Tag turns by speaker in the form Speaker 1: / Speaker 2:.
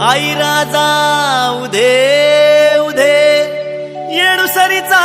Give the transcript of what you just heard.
Speaker 1: आई राजा उधे उधे येडुसरीचा